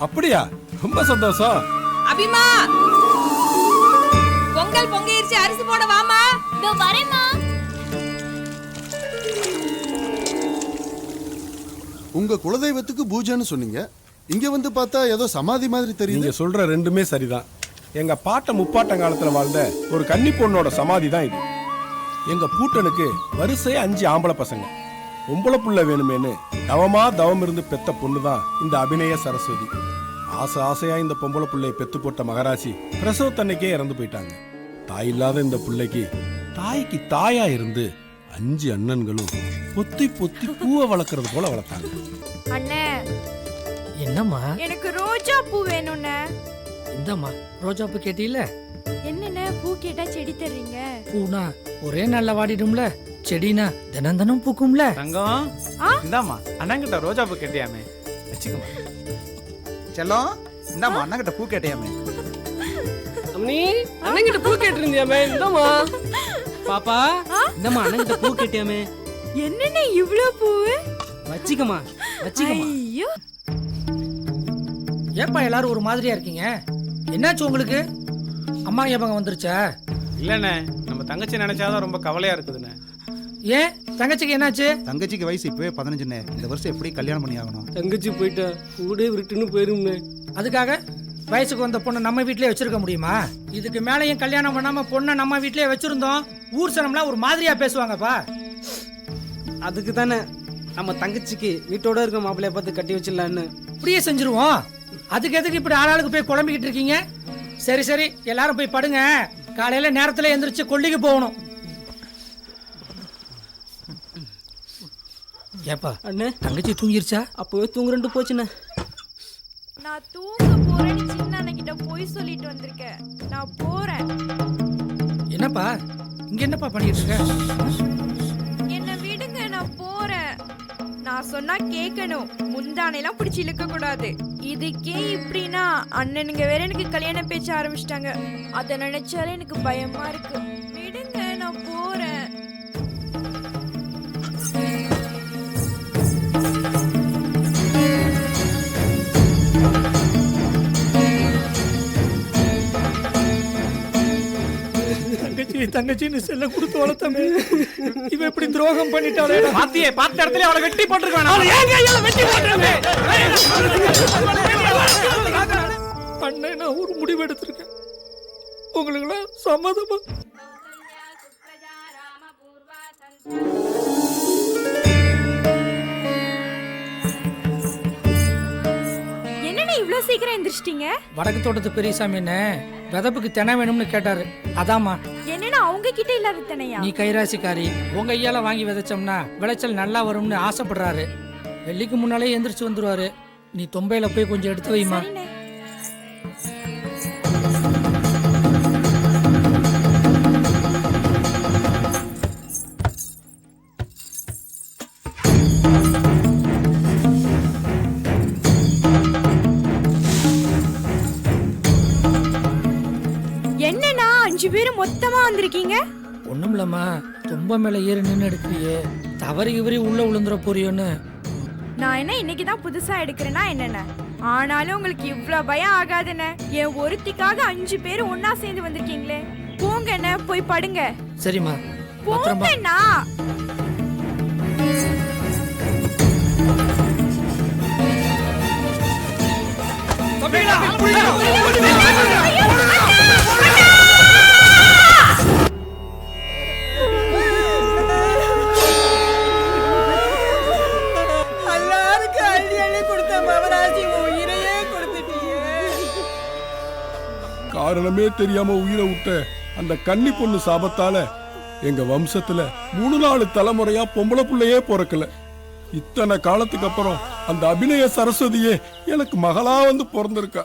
அப்படியா? ரொம்ப சந்தோஷம். அபிமா! பொங்கல் பொங்கிருச்சு. அரிசி போட வாமா. இதோ வரேம்மா. உங்க குலதெய்வத்துக்கு பூஜைன்னு சொன்னீங்க. இங்க வந்து பார்த்தா ஏதோ சமாதி மாதிரி தெரியுது. நீங்க சொல்ற ரெண்டுமே சரிதான். எங்க பாட்ட முப்பாட்டம் காலத்துல வாழ்ந்த ஒரு கன்னி பொண்ணோட சமாதி தான் இது. எங்க பூட்டனுக்கு வரிசையா அஞ்சு ஆம்பளை பசங்க. பொம்பளை புள்ள வேணுமேனு தவமா தவம் இருந்து பெத்த பொண்ணு தான் இந்த அபிநய சரஸ்வதி. ஆசை ஆசையா இந்த பொம்பளை புள்ளைய பெத்து போட்ட மகராசி பிரசவத்தன்னைக்கே இறந்து போயிட்டாங்க. தாய் இல்லாத இந்த பிள்ளைக்கு தாய்க்கு தாயா இருந்து அஞ்சு அண்ணன்களும் பொத்தி பொத்தி பூவை வளர்க்கறது போல வளர்த்தாங்க. அண்ணே. என்னம்மா? எனக்கு ரோஜா பூ வேணும்ண்ணே. இந்தம்மா ரோஜா பூ கேட்டீல என்னண்ணே பூ கேட்டா செடி தர்றீங்க? பூனா ஒரே நாள்ல வாடிடும்ல? செடினா தினம் தினம் பூக்கும்ல. தங்கம். ஆ? இந்தாம்மா அண்ணங்கிட்ட ரோஜா பூ கேட்டியாமே. வச்சுக்கோமா செல்லம் இந்தாம்மா அண்ணங்கிட்ட பூ கேட்டியாமே. அம்மனி அண்ணங்கிட்ட பூ கேட்டிருந்தியாமே இந்தம்மா. பாப்பா இந்தம்மா அண்ணங்கிட்ட பூ கேட்டியாமே. என்னண்ணே இவ்ளோ பூவு? வச்சிக்கம்மா வச்சிக்கம்மா. ஐயோ. ஏப்பா எல்லாரும் ஒரு மாதிரியா இருக்கீங்க? என்னாச்சு உங்களுக்கு? அம்மா ஞாபகம் வந்துருச்சா? இல்லண்ணே நம்ம தங்கச்சி நினைச்சாதான் ரொம்ப கவலையா இருக்குதுண்ணே. ஏன்? தங்கச்சிக்கு என்னாச்சு? தங்கச்சிக்கு வயசு இப்பவே பதினஞ்சுண்ணே. இந்த வருஷம் எப்படி கல்யாணம் பண்ணி ஆகணும்? தங்கச்சி போயிட்டா. ஊடே விருட்டுன்னு போயிரும்னே அதுக்காக வயசுக்கு வந்த பொண்ணை நம்ம வீட்லயே வச்சிருக்க முடியுமா? இதுக்கு மேலேயும் கல்யாணம் பண்ணாம பொண்ணை நம்ம வீட்லயே வச்சிருந்தோம். ஊர் சனம்லாம் ஒரு மாதிரியா பேசுவாங்கப்பா. அதுக்கு தானே நம்ம தங்கச்சிக்கு வீட்டோட இருக்க மாப்பிள்ளைய பார்த்து கட்டி வச்சிடலான்னு. இப்படியே செஞ்சிருவோம். அதுக்கு எதுக்கு இப்படி ஆளாளுக்கு போய் குழம்பிக்கிட்டு இருக்கீங்க? சரி சரி எல்லாரும் போய் படுங்க. காலையில நேரத்துல எந்திரிச்சு கொல்லிக்கு போகணும். ஏப்பா அண்ணே. தங்கச்சி தூங்கிருச்சா? அப்பவே தூங்குறண்டு போச்சுண்ணே. நான் தூங்க போறேன்னு சின்ன அண்ணகிட்ட போய் சொல்லிட்டு வந்திருக்கேன். நான் போறேன். என்னப்பா? இங்க என்னப்பா பண்ணிட்டு இருக்க? என்ன விடுங்க நான் போறேன். நான் சொன்னா கேட்கணும். முந்தானைலாம் பிடிச்சி இழுக்க கூடாது. இதுக்கே இப்படின்னா அண்ணனுங்க வேற எனக்கு கல்யாண பேச்ச ஆரம்பிச்சிட்டாங்க. அதை நினைச்சாலே எனக்கு பயமா இருக்கு. விடுங்க நான் போறேன். தங்கச்சி தங்கச்சின்னு செல்ல கொடுத்து வளர்த்தமே. இவ இப்படி துரோகம் பண்ணிட்டாலே பாத்தியே பார்த்த இடத்துல அவளை வெட்டி போட்டிருக்கான்? அண்ணன் நான் ஒரு முடிவு எடுத்திருக்கேன். உங்களுக்கெல்லாம் சம்மதமா? இவ்ளோ சீக்கிரம் எந்திரிச்சிட்டீங்க? வடக்கு தோட்டத்து பெரியசாமி என்ன? விதப்புக்கு தினை வேணும்னு கேட்டாரு. அதாம்மா. என்னன்னா அவங்க கிட்ட இல்லாத தானையா? நீ கைராசிக்காரி உங்க ஐயால வாங்கி விதைச்சோம்னா விளைச்சல் நல்லா வரும்னு ஆசைப்படுறாரு. வெள்ளிக்கு முன்னாலே எந்திரிச்சு வந்துருவாரு. நீ தொம்பையில போய் கொஞ்சம் எடுத்து வைமா அஞ்சு பேரும் மொத்தமா வந்திருக்கீங்க? ஒண்ணும் இல்லம்மா தொம்ப மேல ஏறி நின்று எடுக்கிறியே. தவறி இவரி உள்ள விழுந்துற போறியோன்னு. நான் என்ன இன்னைக்கு தான் புதுசா எடுக்கிறேன்னா என்னென்ன? ஆனாலும் உங்களுக்கு இவ்ளோ பயம் ஆகாதுண்ணே என் ஒருத்திக்காக அஞ்சு பேர் ஒண்ணா சேர்ந்து வந்திருக்கீங்களே. போங்கண்ணே போய் படுங்க. சரிம்மா. பத்திரமா. போங்கண்ணா காரணமே தெரியாம உயிரை விட்ட அந்த கன்னி பொண்ணு சாபத்தால எங்க வம்சத்துல மூணு நாலு தலைமுறையா பொம்பளை புள்ளையே பிறக்கல. இத்தனை காலத்துக்கு அப்புறம் அந்த அபிநய சரஸ்வதியே எனக்கு மகளா வந்து பிறந்திருக்கா.